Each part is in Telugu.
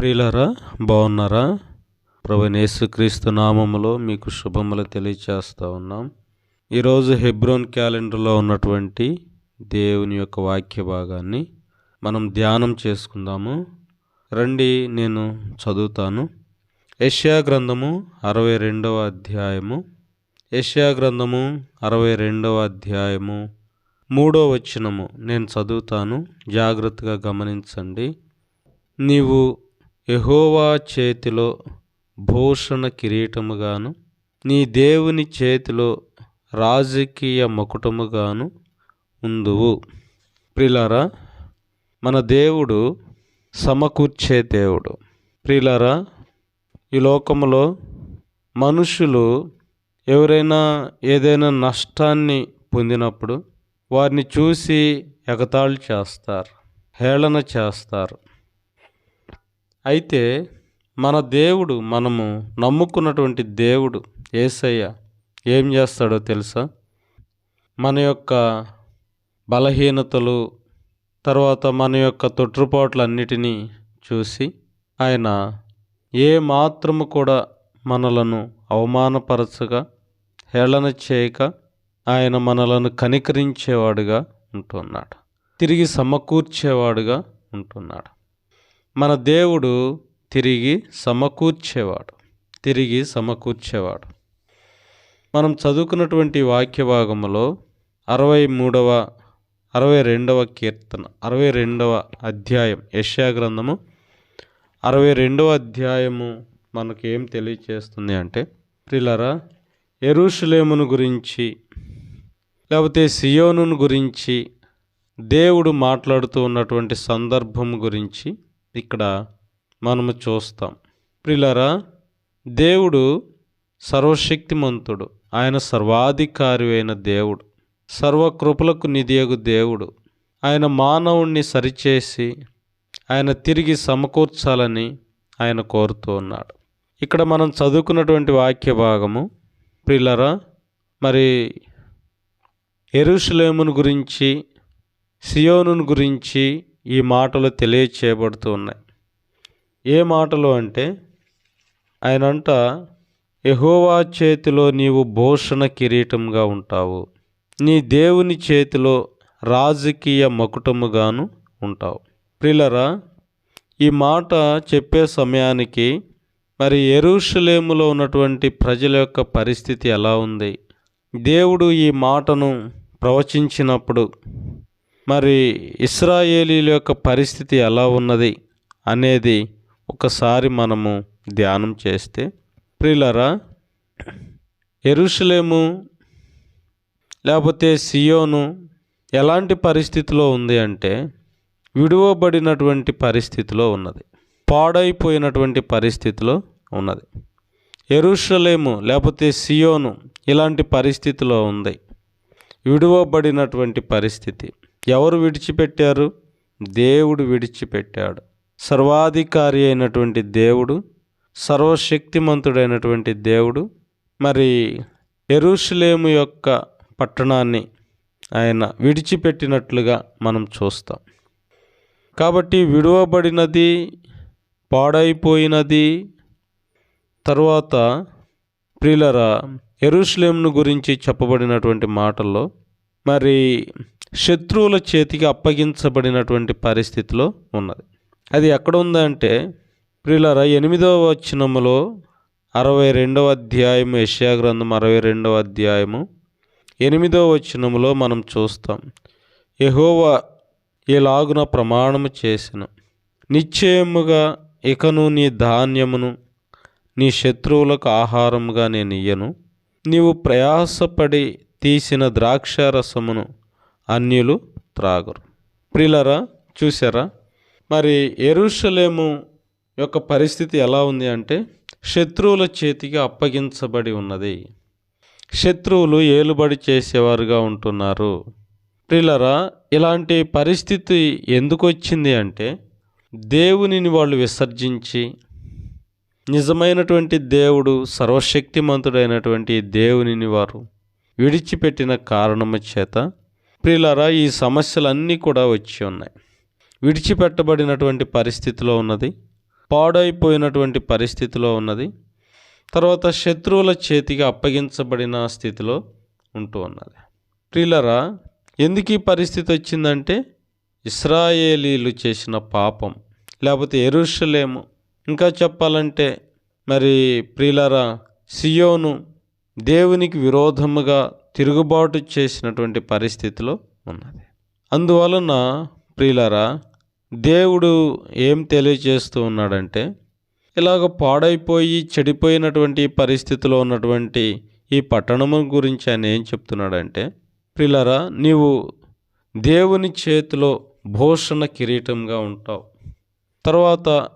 ప్రియులరా బాగున్నారా? ప్రభు యేసుక్రీస్తు నామములో మీకు శుభములు తెలియచేస్తూ ఉన్నాం. ఈరోజు హెబ్రోన్ క్యాలెండర్లో ఉన్నటువంటి దేవుని యొక్క వాక్య భాగాన్ని మనం ధ్యానం చేసుకుందాము. రండి నేను చదువుతాను. యష్యా గ్రంథము అరవై రెండవ అధ్యాయము. యష్యా గ్రంథము అరవై రెండవ అధ్యాయము మూడో వచనము. నేను చదువుతాను. జాగ్రత్తగా గమనించండి. నీవు యహోవా చేతిలో భూషణ కిరీటముగాను నీ దేవుని చేతిలో రాజకీయ మకుటముగాను ఉందువు. ప్రిలారా మన దేవుడు సమకూర్చే దేవుడు. ప్రిలారా ఈ లోకములో మనుషులు ఎవరైనా ఏదైనా నష్టాన్ని పొందినప్పుడు వారిని చూసి ఎగతాళి చేస్తారు హేళన చేస్తారు. అయితే మన దేవుడు మనము నమ్ముకున్నటువంటి దేవుడు ఏసయ్య ఏం చేస్తాడో తెలుసా? మన యొక్క బలహీనతలు తర్వాత మన యొక్క తొట్టుపాట్లన్నిటినీ చూసి ఆయన ఏ మాత్రము కూడా మనలను అవమానపరచగా హేళన చేయక ఆయన మనలను కనికరించేవాడుగా ఉంటున్నాడు. తిరిగి సమకూర్చేవాడుగా ఉంటున్నాడు. మన దేవుడు తిరిగి సమకూర్చేవాడు తిరిగి సమకూర్చేవాడు. మనం చదువుకున్నటువంటి వాక్య భాగంలో అరవై మూడవ అరవై రెండవ కీర్తన అరవై రెండవ అధ్యాయం యశ్యా గ్రంథము. అరవై రెండవ అధ్యాయము మనకు ఏం తెలియచేస్తుంది అంటే ప్రిలరా ఎరుషులేమును గురించి లేకపోతే సియోను గురించి దేవుడు మాట్లాడుతూ ఉన్నటువంటి సందర్భం గురించి ఇక్కడ మనము చూస్తాం. ప్రిలరా దేవుడు సర్వశక్తిమంతుడు. ఆయన సర్వాధికారి అయిన దేవుడు. సర్వకృపలకు నిధియగు దేవుడు. ఆయన మానవుణ్ణి సరిచేసి ఆయన తిరిగి సమకూర్చాలని ఆయన కోరుతూ ఉన్నాడు. ఇక్కడ మనం చదువుకున్నటువంటి వాక్య భాగము ప్రిలరా మరి ఎరుషులేమును గురించి సియోనును గురించి ఈ మాటలు తెలియచేయబడుతూ ఉన్నాయి. ఏ మాటలు అంటే ఆయనంట యహోవా చేతిలో నీవు భూషణ కిరీటంగా ఉంటావు. నీ దేవుని చేతిలో రాజకీయ మకుటముగాను ఉంటావు. ప్రిలరా ఈ మాట చెప్పే సమయానికి మరి ఎరుషలేములో ఉన్నటువంటి ప్రజల యొక్క పరిస్థితి ఎలా ఉంది? దేవుడు ఈ మాటను ప్రవచించినప్పుడు మరి ఇస్రాయేలీల యొక్క పరిస్థితి ఎలా ఉన్నది అనేది ఒకసారి మనము ధ్యానం చేస్తే ప్రిలరా ఎరుషలేము లేకపోతే సియోను ఎలాంటి పరిస్థితిలో ఉంది అంటే విడువబడినటువంటి పరిస్థితిలో ఉన్నది పాడైపోయినటువంటి పరిస్థితిలో ఉన్నది. ఎరుషలేము లేకపోతే సియోను ఇలాంటి పరిస్థితిలో ఉంది విడువబడినటువంటి పరిస్థితి. ఎవరు విడిచిపెట్టారు? దేవుడు విడిచిపెట్టాడు. సర్వాధికారి అయినటువంటి దేవుడు సర్వశక్తిమంతుడైనటువంటి దేవుడు మరి ఎరుషులేము యొక్క పట్టణాన్ని ఆయన విడిచిపెట్టినట్లుగా మనం చూస్తాం. కాబట్టి విడువబడినది పాడైపోయినది తర్వాత ప్రియులరా ఎరుషలేమును గురించి చెప్పబడినటువంటి మాటల్లో మరి శత్రువుల చేతికి అప్పగించబడినటువంటి పరిస్థితిలో ఉన్నది. అది ఎక్కడ ఉందంటే ప్రియులరా ఎనిమిదవ వచనములో అరవై రెండవ అధ్యాయము యెషయా గ్రంథం అరవై రెండవ అధ్యాయము ఎనిమిదవ వచనములో మనం చూస్తాం యహోవా ఇలాగున ప్రమాణము చేసిన. నిశ్చయముగా ఇకను నీ ధాన్యమును నీ శత్రువులకు ఆహారముగా నేను ఇయ్యను. నీవు ప్రయాసపడి తీసిన ద్రాక్షారసమును అన్యులు త్రాగరు. ప్రిలరా చూసారా మరి ఎరుషలేము యొక్క పరిస్థితి ఎలా ఉంది అంటే శత్రువుల చేతికి అప్పగించబడి ఉన్నది. శత్రువులు ఏలుబడి చేసేవారుగా ఉంటున్నారు. ప్రిలరా ఇలాంటి పరిస్థితి ఎందుకు వచ్చింది అంటే దేవునిని వాళ్ళు విసర్జించి నిజమైనటువంటి దేవుడు సర్వశక్తిమంతుడైనటువంటి దేవునిని వారు విడిచిపెట్టిన కారణము చేత ప్రియులారా ఈ సమస్యలన్నీ కూడా వచ్చి ఉన్నాయి. విడిచిపెట్టబడినటువంటి పరిస్థితిలో ఉన్నది పాడైపోయినటువంటి పరిస్థితిలో ఉన్నది తర్వాత శత్రువుల చేతికి అప్పగించబడిన స్థితిలో ఉంటూ ఉన్నది. ప్రియులరా ఎందుకు ఈ పరిస్థితి వచ్చిందంటే ఇస్రాయేలీలు చేసిన పాపం లేకపోతే ఎరుషలేము. ఇంకా చెప్పాలంటే మరి ప్రియులరా సియోను దేవునికి విరోధముగా తిరుగుబాటు చేసినటువంటి పరిస్థితిలో ఉన్నది. అందువలన ప్రియులరా దేవుడు ఏం తెలియజేస్తూ ఉన్నాడంటే ఇలాగ పాడైపోయి చెడిపోయినటువంటి పరిస్థితిలో ఉన్నటువంటి ఈ పట్టణము గురించి ఆయన ఏం చెప్తున్నాడంటే ప్రిలరా నీవు దేవుని చేతిలో భూషణ కిరీటంగా ఉంటావు. తర్వాత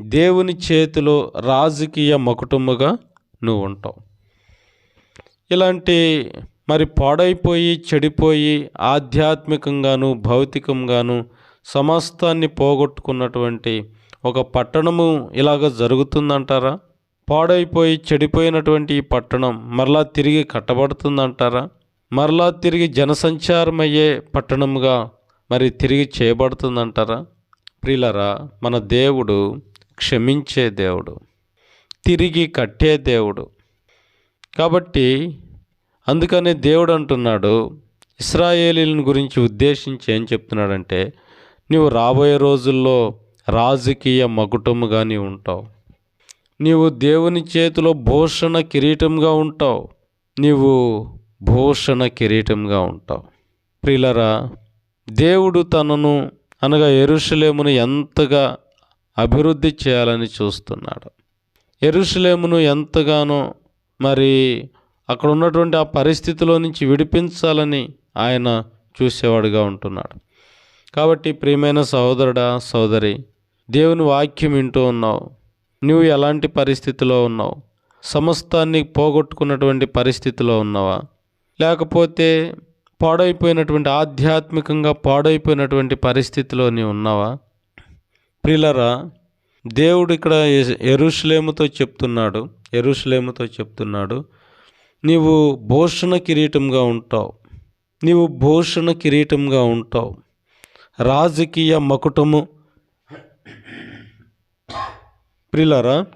దేవుని చేతిలో రాజకీయ మకుటముగా నువ్వు ఉంటావు. ఇలాంటి మరి పాడైపోయి చెడిపోయి ఆధ్యాత్మికంగాను భౌతికంగాను సమస్తాన్ని పోగొట్టుకున్నటువంటి ఒక పట్టణము ఇలాగ జరుగుతుందంటారా? పాడైపోయి చెడిపోయినటువంటి ఈ పట్టణం మరలా తిరిగి కట్టబడుతుందంటారా? మరలా తిరిగి జనసంచారం అయ్యే పట్టణముగా మరి తిరిగి చేయబడుతుందంటారా? ప్రిలరా మన దేవుడు క్షమించే దేవుడు తిరిగి కట్టే దేవుడు కాబట్టి అందుకనే దేవుడు అంటున్నాడు ఇస్రాయేలీలను గురించి ఉద్దేశించి ఏం చెప్తున్నాడంటే నీవు రాబోయే రోజుల్లో రాజకీయ మకుటముగా నీవు ఉంటావు. నీవు దేవుని చేతిలో భూషణ కిరీటంగా ఉంటావు. నీవు భూషణ కిరీటంగా ఉంటావు. ప్రిలరా దేవుడు తనను అనగా ఎరుషలేమును ఎంతగా అభివృద్ధి చేయాలని చూస్తున్నాడు. ఎరుషలేమును ఎంతగానో మరి అక్కడ ఉన్నటువంటి ఆ పరిస్థితిలో నుంచి విడిపించాలని ఆయన చూసేవాడుగా ఉంటున్నాడు. కాబట్టి ప్రియమైన సహోదరుడా సోదరి దేవుని వాక్యం వింటూ ఉన్నావు. నువ్వు ఎలాంటి పరిస్థితిలో ఉన్నావు? సమస్తాన్ని పోగొట్టుకున్నటువంటి పరిస్థితిలో ఉన్నావా? లేకపోతే పాడైపోయినటువంటి ఆధ్యాత్మికంగా పాడైపోయినటువంటి పరిస్థితిలో నీవు ఉన్నావా? ప్రిలరా దేవుడు ఇక్కడ ఎ- చెప్తున్నాడు. ఎరుషులేముతో చెప్తున్నాడు నీవు భూషణ కిరీటంగా ఉంటావు. నీవు భూషణ కిరీటంగా ఉంటావు. రాజకీయ మకుటము ప్రిలరా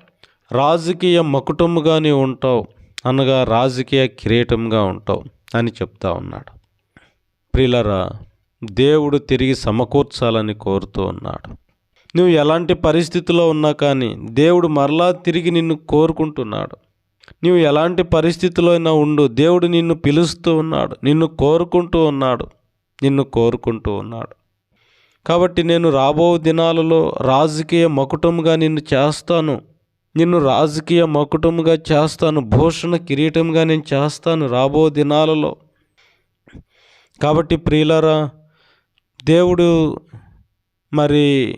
రాజకీయ మకుటముగా నీవు ఉంటావు అనగా రాజకీయ కిరీటంగా ఉంటావు అని చెప్తా ఉన్నాడు. ప్రిలరా దేవుడు తిరిగి సమకూర్చాలని కోరుతూ ఉన్నాడు. నువ్వు ఎలాంటి పరిస్థితిలో ఉన్నా కానీ దేవుడు మరలా తిరిగి నిన్ను కోరుకుంటున్నాడు. నువ్వు ఎలాంటి పరిస్థితిలో అయినా ఉండు దేవుడు నిన్ను పిలుస్తూ ఉన్నాడు నిన్ను కోరుకుంటూ ఉన్నాడు నిన్ను కోరుకుంటూ ఉన్నాడు. కాబట్టి నేను రాబో దినాలలో రాజకీయ మకుటముగా నిన్ను చేస్తాను నిన్ను రాజకీయ మకుటముగా చేస్తాను భూషణ కిరీటంగా నేను చేస్తాను రాబో దినాలలో. కాబట్టి ప్రియులరా దేవుడు మరి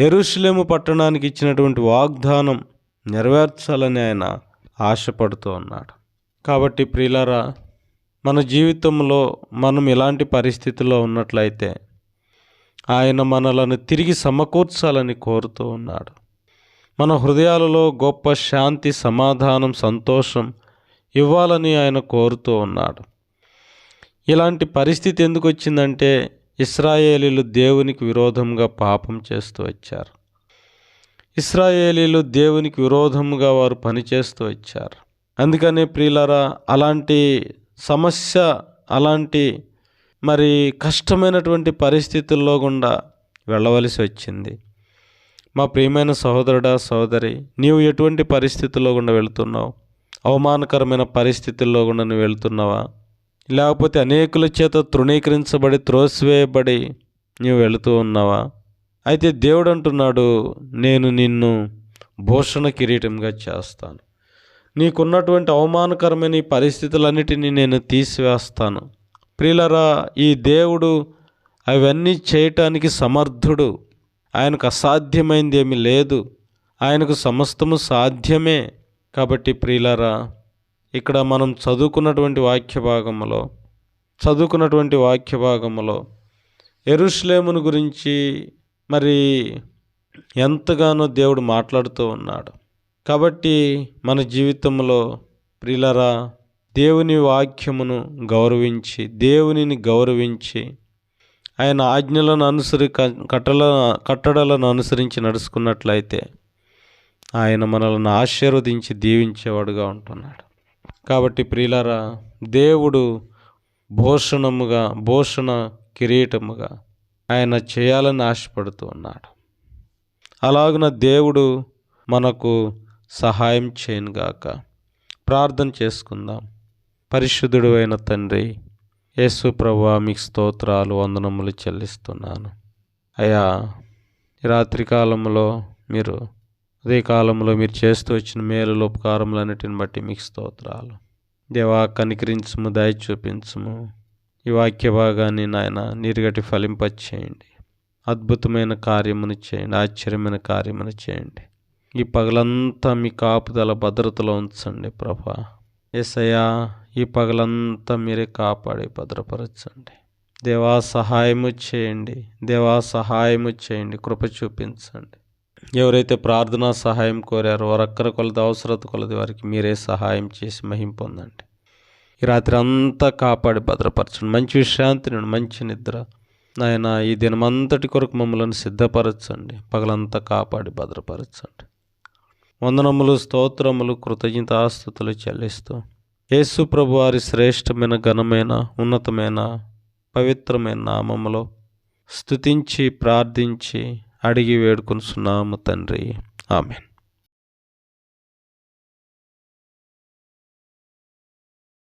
ఎరుషులేము పట్టణానికి ఇచ్చినటువంటి వాగ్దానం నెరవేర్చాలని ఆయన ఆశపడుతూ ఉన్నాడు. కాబట్టి ప్రియులరా మన జీవితంలో మనం ఇలాంటి పరిస్థితుల్లో ఉన్నట్లయితే ఆయన మనలను తిరిగి సమకూర్చాలని కోరుతూ ఉన్నాడు. మన హృదయాలలో గొప్ప శాంతి సమాధానం సంతోషం ఇవ్వాలని ఆయన కోరుతూ ఉన్నాడు. ఇలాంటి పరిస్థితి ఎందుకు వచ్చిందంటే ఇస్రాయేలీలు దేవునికి విరోధంగా పాపం చేస్తూ వచ్చారు. ఇస్రాయేలీలు దేవునికి విరోధముగా వారు పనిచేస్తూ వచ్చారు. అందుకనే ప్రియులరా అలాంటి సమస్య అలాంటి మరి కష్టమైనటువంటి పరిస్థితుల్లో గుండా వెళ్ళవలసి వచ్చింది. మా ప్రియమైన సహోదరుడా సహోదరి నీవు ఎటువంటి పరిస్థితుల్లో గుండా వెళుతున్నావు? అవమానకరమైన పరిస్థితుల్లో గుండా నువ్వు వెళ్తున్నావా? లేకపోతే అనేకుల చేత తృణీకరించబడి త్రోసివేయబడి నీవు వెళుతూ ఉన్నావా? అయితే దేవుడు అంటున్నాడు నేను నిన్ను భూషణ కిరీటంగా చేస్తాను. నీకున్నటువంటి అవమానకరమైన ఈ పరిస్థితులన్నిటినీ నేను తీసివేస్తాను. ప్రియులరా ఈ దేవుడు అవన్నీ చేయటానికి సమర్థుడు. ఆయనకు అసాధ్యమైంది ఏమీ లేదు. ఆయనకు సమస్తము సాధ్యమే. కాబట్టి ప్రియులరా ఇక్కడ మనం చదువుకున్నటువంటి వాక్య భాగములో చదువుకున్నటువంటి వాక్య భాగములో ఎరుష్లేమును గురించి మరి ఎంతగానో దేవుడు మాట్లాడుతూ ఉన్నాడు. కాబట్టి మన జీవితంలో ప్రిలరా దేవుని వాక్యమును గౌరవించి దేవునిని గౌరవించి ఆయన ఆజ్ఞలను అనుసరి కట్టల కట్టడలను అనుసరించి నడుచుకున్నట్లయితే ఆయన మనల్ని ఆశీర్వదించి దీవించేవాడుగా ఉంటున్నాడు. కాబట్టి ప్రియులారా దేవుడు భూషణముగా భూషణ కిరీటముగా ఆయన చేయాలని ఆశపడుతూ ఉన్నాడు. అలాగున దేవుడు మనకు సహాయం చేయనుగాక ప్రార్థన చేసుకుందాం. పరిశుద్ధుడు అయిన తండ్రి యేసు ప్రభా మీకు స్తోత్రాలు వందనములు చెల్లిస్తున్నాను. అయా రాత్రికాలంలో మీరు అదే కాలంలో మీరు చేస్తూ వచ్చిన మేలు ఉపకారములన్నిటిని బట్టి మీకు స్తోత్రాలు. దేవా కనికరించము దయ చూపించము ఈ వాక్య భాగాన్ని నాయన నీరుగటి ఫలింపచేయండి. అద్భుతమైన కార్యమును చేయండి ఆశ్చర్యమైన కార్యమును చేయండి. ఈ పగలంతా మీ కాపుదల భద్రతలో ఉంచండి ప్రభా. ఎసయా ఈ పగలంతా మీరే కాపాడి భద్రపరచండి. దేవా సహాయము చేయండి. దేవా సహాయము చేయండి. కృప చూపించండి. ఎవరైతే ప్రార్థనా సహాయం కోరారో వారు కొలది అవసరత కొలది వారికి మీరే సహాయం చేసి మహింపొందండి ఈ రాత్రి అంతా కాపాడి భద్రపరచండి. మంచి విశ్రాంతిని మంచి నిద్ర. నాయన ఈ దినమంతటి కొరకు మమ్మల్ని సిద్ధపరచండి. పగలంతా కాపాడి భద్రపరచండి. వందనములు స్తోత్రములు కృతజ్ఞతాస్తుతులు చెల్లిస్తూ యేసు ప్రభు వారి శ్రేష్టమైన ఘనమైన ఉన్నతమైన పవిత్రమైన నామములో స్తుతించి ప్రార్థించి అడిగి వేడుకొనుచున్నాము తండ్రి. ఆమెన్.